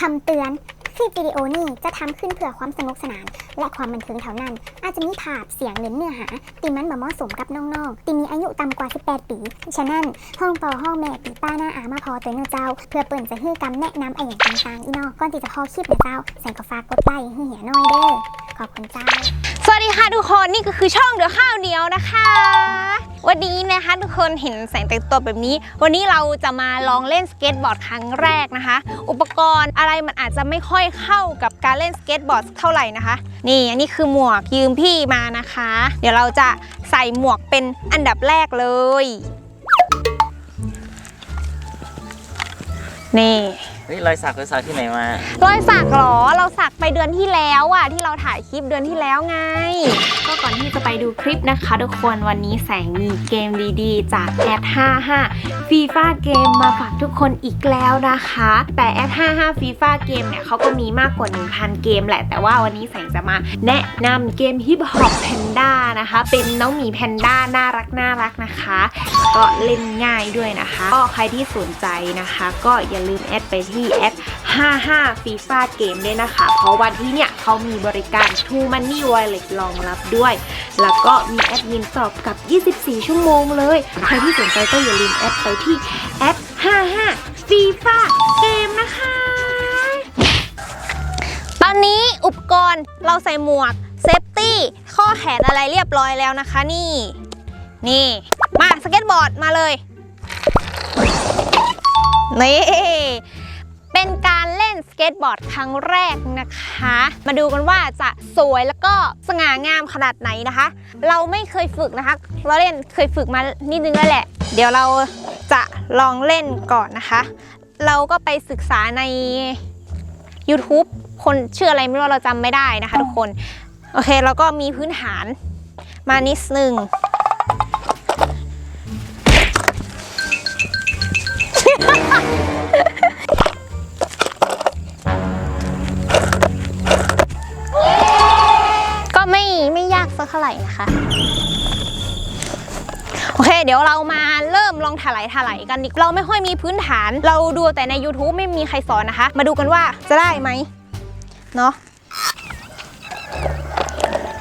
คำเตือน คลิปวิดีโอนี้จะทำขึ้นเพื่อความสนุกสนาน และความบันเทิงเท่านั้น อาจจะมีภาพเสียงหรือเนื้อหาที่มันบ่เหมาะสมกับน้องๆที่มีอายุต่ำกว่า 18 ปี ฉะนั้นห้องปอห้องแม่ปีป้าหน้าอามาพอตัวเนื้อเจ้า เพื่อเปิ่นจะฮื้กำแนะนำไอ้อย่างต่างๆอีนอก่อนที่จะพอคลิปนะเจ้าแสงก็ฝากกดไลค์ให้เหียน้อยเด้อขอบคุณเจ้า วัสดีค่ะทุกคนนี่ก็คือช่องเดือข้าวเหนียวนะคะ วันนี้นะคะทุกคนเห็นแสงแต่งตัวแบบนี้ วันนี้เราจะมาลองเล่นสเก็ตบอร์ดครั้งแรกนะคะ อุปกรณ์อะไรมันอาจจะไม่ค่อยเข้ากับการเล่นสเก็ตบอร์ดเท่าไหร่นะคะ นี่อันนี้คือหมวกยืมพี่มานะคะ เดี๋ยวเราจะใส่หมวกเป็นอันดับแรกเลย นี่ เฮ้ยรอยสักรอยสักที่ไหนมารอยสักเหรอ เราสักไปเดือนที่แล้วอะที่เราถ่ายคลิปเดือนที่แล้วไง ไปดูคลิปนะคะทุกคนวันนี้แสงมีเกมดีๆ จากแอด55ฟีฟ่าเกมมาฝากทุกคนอีกแล้วนะคะ แต่แอด55ฟีฟ่าเกมเนี่ยเขาก็มีมากกว่า 1,000 เกมแหละ แต่ว่าวันนี้แสงจะมาแนะนำเกมฮิปฮอปแพนด้านะคะ เป็นน้องหมีแพนด้าน่ารักน่ารักนะคะ ก็เล่นง่ายด้วยนะคะ ก็ใครที่สนใจนะคะ ก็อย่าลืมแอดไปที่แอด55 FIFA Game ด้วยนะคะ เพราะวันที่เนี่ยเขามีบริการ True Money Wallet รองรับด้วยแล้วก็มีแอดมินตอบกับ 24 ชั่วโมงเลย ใครที่สนใจก็อย่าลืมแอดไปที่แอด55 FIFA Game นะคะ ตอนนี้อุปกรณ์เราใส่หมวกเซฟตี้ข้อแขนอะไรเรียบร้อยแล้วนะคะนี่ นี่ มาสเก็ตบอร์ดมาเลย นี่ เป็นการ นสเก็ตบอร์ดครั้งแรกนะคะ มาดูกันว่าจะสวยแล้วก็สง่างามขนาดไหนนะคะ เราไม่เคยฝึกนะคะ เราเล่นเคยฝึกมานิดนึงแล้วแหละ เดี๋ยวเราจะลองเล่นก่อนนะคะ เราก็ไปศึกษาใน YouTube คนชื่ออะไรไม่รู้เราจำไม่ได้นะคะทุกคน โอเคเราก็มีพื้นฐานมานิดนึง เดี๋ยวเรามาเริ่มลองถลายถลายกันดิเราไม่ค่อยมีพื้นฐาน เราดูแต่ใน YouTube ไม่มีใครสอนนะคะ มาดูกันว่าจะได้ไหมเนาะ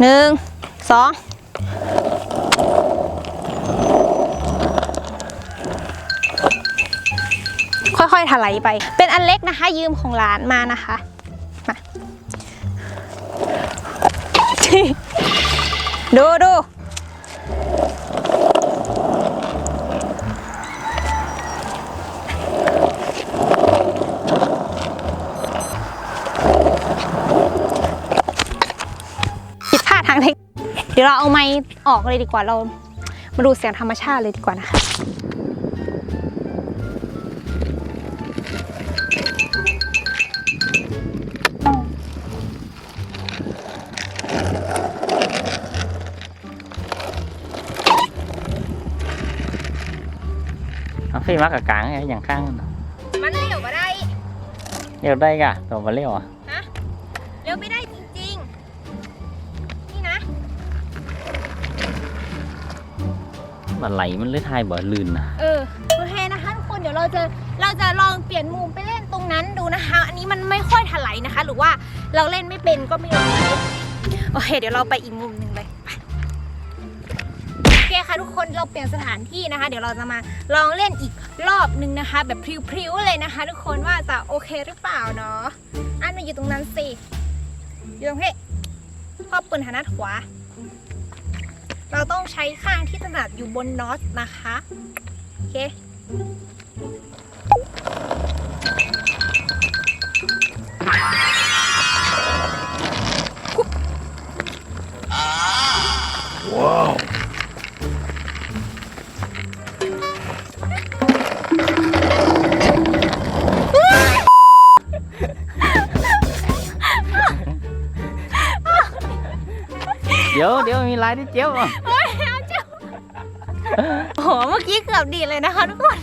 หนึ่งสองค่อยๆถลายไป เป็นอันเล็กนะคะ ยืมของหลานมานะคะมาดูดู ทางเทคนิคเดี๋ยวเราเอาไม้ออกเลยดีกว่าเรามาดูเสียงธรรมชาติเลยดีกว่านะคะเอาพี่มักกับกลางไงอย่างข้างนั่นน่ะมันเร็วมาได้เรียวได้กะตัวมาเรียวอะฮะเร็วไม่ได้ มันไหลมันเลยทายบ่ลื่นนะเออโอเคนะคะทุกคนเดี๋ยวเราจะเราจะลองเปลี่ยนมุมไปเล่นตรงนั้นดูนะคะ อันนี้มันไม่ค่อยถลายนะคะ หรือว่าเราเล่นไม่เป็นก็ไม่รู้โอเค เดี๋ยวเราไปอีกมุมหนึ่งเลยโอเคค่ะทุกคนเราเปลี่ยนสถานที่นะคะ เดี๋ยวเราจะมาลองเล่นอีกรอบหนึ่งนะคะ แบบพริ้วๆเลยนะคะ ทุกคนว่าจะโอเคหรือเปล่าเนาะอันมาอยู่ตรงนั้นสิอยู่ตรงนี้พ่อปืนหันหน้าขวา เราต้องใช้ข้างที่ถนัดอยู่บนน็อตนะคะ โอเค ลายที่เจียวอะโอ้ยเอาเจ้าโอ้โหเมื่อกี้เกือบดีดเลยนะคะทุกคน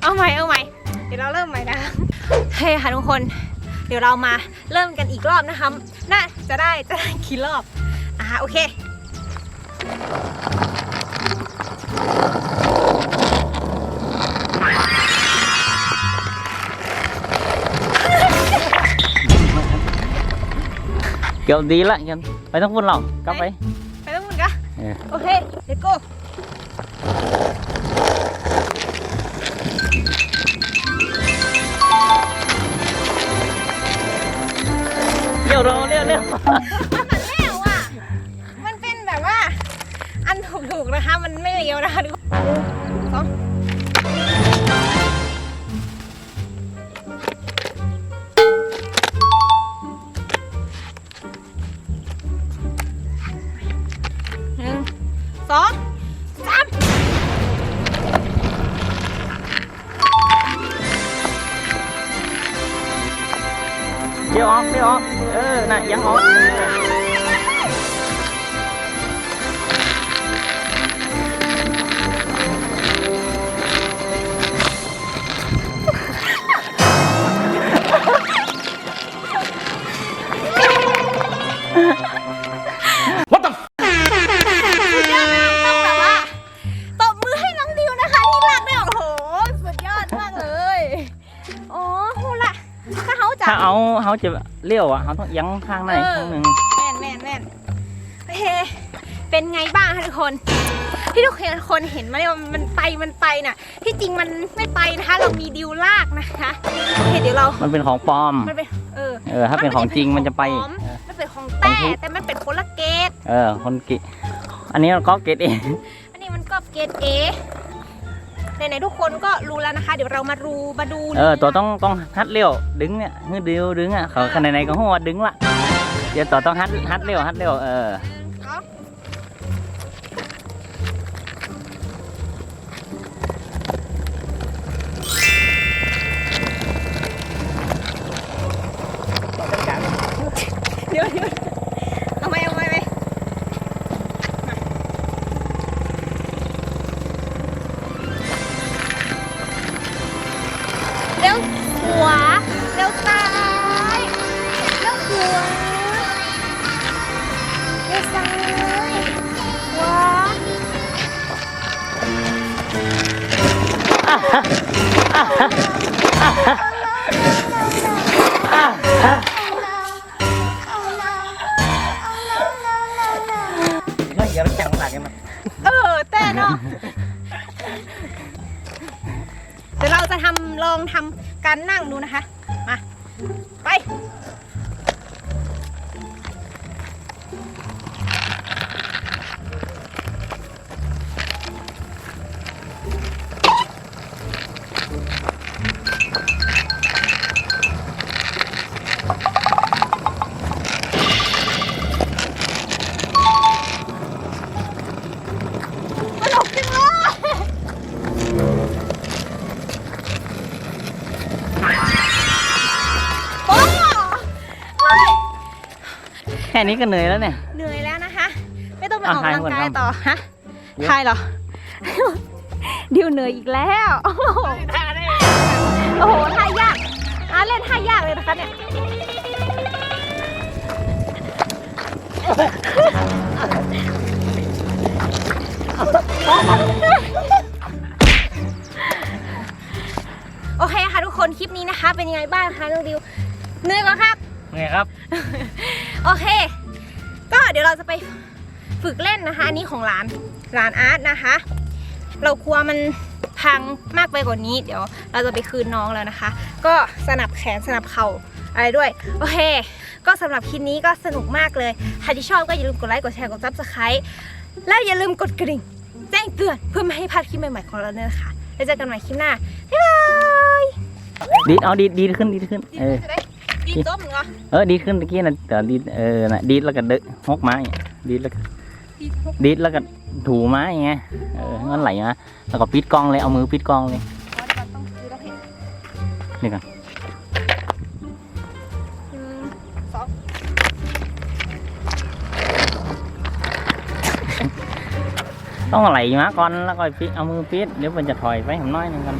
เอาใหม่เอาใหม่ เดี๋ยวเราเริ่มใหม่นะคะเฮ้ยค่ะทุกคน เดี๋ยวเรามาเริ่มกันอีกรอบนะคะน่าจะได้จะได้กี่รอบ อ่าโอเค เกี่ยวดีละกันไปต้องพุ่นเรากลับไป ไปต้องมึงกะเออ โอเค เดี๋ยว go เร็วเราเร็วเร็วมันแล้วอะ มันเป็นแบบว่า อันถูกๆนะคะ มันไม่เลี้ยวนะคะทุก สองสามเดี๋ยว จับถ้าเอาเขาจะเลี้ยวอะเขาต้องยั้งข้างในข้างหนึ่งแม่นแม่นแม่นโอเคเป็นไงบ้างคะทุกคน ที่ทุกคนเห็นไหมว่ามันไปมันไปน่ะ ที่จริงมันไม่ไปนะคะ เรามีดิวลากนะคะโอเคเดี๋ยวเรามันเป็นของปลอม มันเป็นเออเออถ้าเป็นของจริงมันจะไป ของมันเป็นของแต่แต่มันเป็นคนละเกตเออคนกิ อันนี้เราก็เก็ตเอง อันนี้มันก็เกตเอ ไหนๆทุกคนก็รู้แล้วนะคะ เดี๋ยวเรามาดูมาดูเออตัวต้องต้องฮัดเลี้ยวดึงเนี่ยฮือเดียวดึงอะเขาขนาดไหนก็หัวดึงละเดี๋ยวต่อต้องฮัดฮัดเลี้ยวฮัดเลี้ยวเออเนาะเดี๋ยวเดี๋ยว ไม่อย่าไปจังหลักกันมาเออแต่เนาะเดี๋ยวเราจะทำลองทำการนั่งดูนะคะ มา ไป ค่นี้ก็เหนื่อยแล้วเนี่ย เหนื่อยแล้วนะคะ ไม่ต้องไปออะอกถ่ายกำลังก่อนกายครับต่อฮะเดี๋ยวทายเหรอ ดิวเหนื่อยอีกแล้ว โอ้โหโอ้โหท่ายากอะเล่นท่ายากเลยนะคะเนี่ยโอเคค่ะทุกคนคลิปนี้นะคะ เป็นยังไงบ้างคะน้องดิวเหนื่อยกว่าครับไงครับ โอเค ก็เดี๋ยวเราจะไปฝึกเล่นนะคะ อันนี้ของร้านร้านอาร์ตนะคะ เรากลัวมันพังมากไปกว่านี้ เดี๋ยวเราจะไปคืนน้องแล้วนะคะ ก็สนับแขนสนับเข่าอะไรด้วย โอเค ก็สำหรับคลิปนี้ก็สนุกมากเลยใครที่ชอบก็อย่าลืมกดไลค์กดแชร์กดซับสไครต์และอย่าลืมกดกระดิ่งแจ้งเตือนเพื่อไม่ให้พลาดคลิปใหม่ๆของเราเนี่ยนะคะแล้วเจอกันใหม่คลิปหน้าบ๊ายบายดีดเอาดีดดีดขึ้นดีดขึ้นเออ จะได้ดีจบเหรอเออดีดขึ้นตะกี้นะแต่ดีดเออนะดีดแล้วก็เดะหกไม้ดีดแล้วก็ดีจบดีดแล้วก็ถูไม้ไงเออมันไหลนะแล้วก็ปิดกล้องเลยเอามือปิดกล้องเลยอ๋อเดี๋ยวเราต้องดูแล้วเพลงนี่ก่อนหนึ่งสองต้องไหลมาก่อนแล้วก็ปิดเอามือปิดเดี๋ยวมันจะถอยไปหน่อยหนึงกัน